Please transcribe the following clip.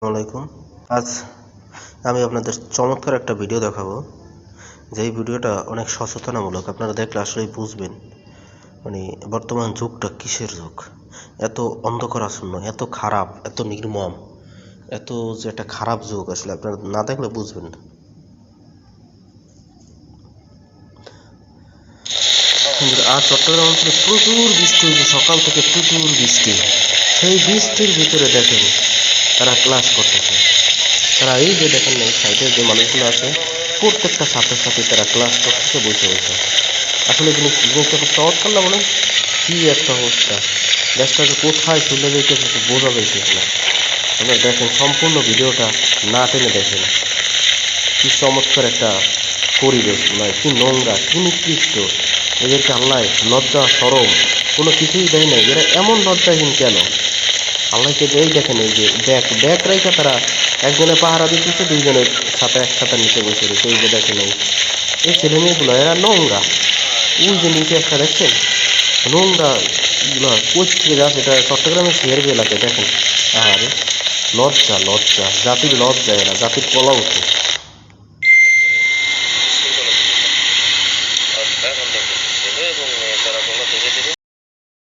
আসসালামাইকুম আজ আমি আপনাদের চমৎকার একটা ভিডিও দেখাবো। যেই ভিডিওটা অনেক সচেতনামূলক, আপনারা দেখলে আসলেই বুঝবেন মানে বর্তমান যুগটা কিসের যুগ? এত অন্ধকার আসন্ন এত খারাপ, এত নির্মম, এত যে একটা খারাপ যুগ আসলে আপনারা না দেখলে বুঝবেন না। আর চট্টগ্রাম অঞ্চলে প্রচুর বৃষ্টি হয়েছে, সকাল থেকে প্রচুর বৃষ্টি। সেই বৃষ্টির ভিতরে দেখেন তারা ক্লাস করতেছে। তারা এই যে দেখেন না সাইডে যে মানুষগুলো আছে, প্রত্যেকটা ছাত্রছাত্রী তারা ক্লাস করতেছে, বসে বসে। আসলে জিনিস জিনিসটা খুব চমৎকার না বলেন? কি একটা অবস্থা। দেশটাকে কোথায় চলে যেতেছে বোঝা যাইতেছে না। আপনারা দেখেন সম্পূর্ণ ভিডিওটা না টেনে দেখেন। কি চমৎকার একটা পরিবেশ নয় কি নোংরা, কি নিকৃষ্ট। এদেরকে আল্লাহ লজ্জা সরম কোনো কিছুই দেয় নাই। এরা এমন লজ্জাহীন কেন? আল্লাহকে এই দেখেন এই যে ব্যাক ব্যাক রেখে তারা। একজনে পাহারা দিতেছে দুইজনের সাথে একসাথে নিচে বসে রয়েছে, এই যে দেখেন এই এই ছেলে মেয়েগুলো এরা নোংরা। ওই যে নিচে একটা দেখছেন? নোংরা কোচকে যা এটা চট্টগ্রামের শেয়ার এলাকায়, দেখেন। আর লজ্জা লজ্জা। জাতির লজ্জা এরা, জাতির কলঙ্ক।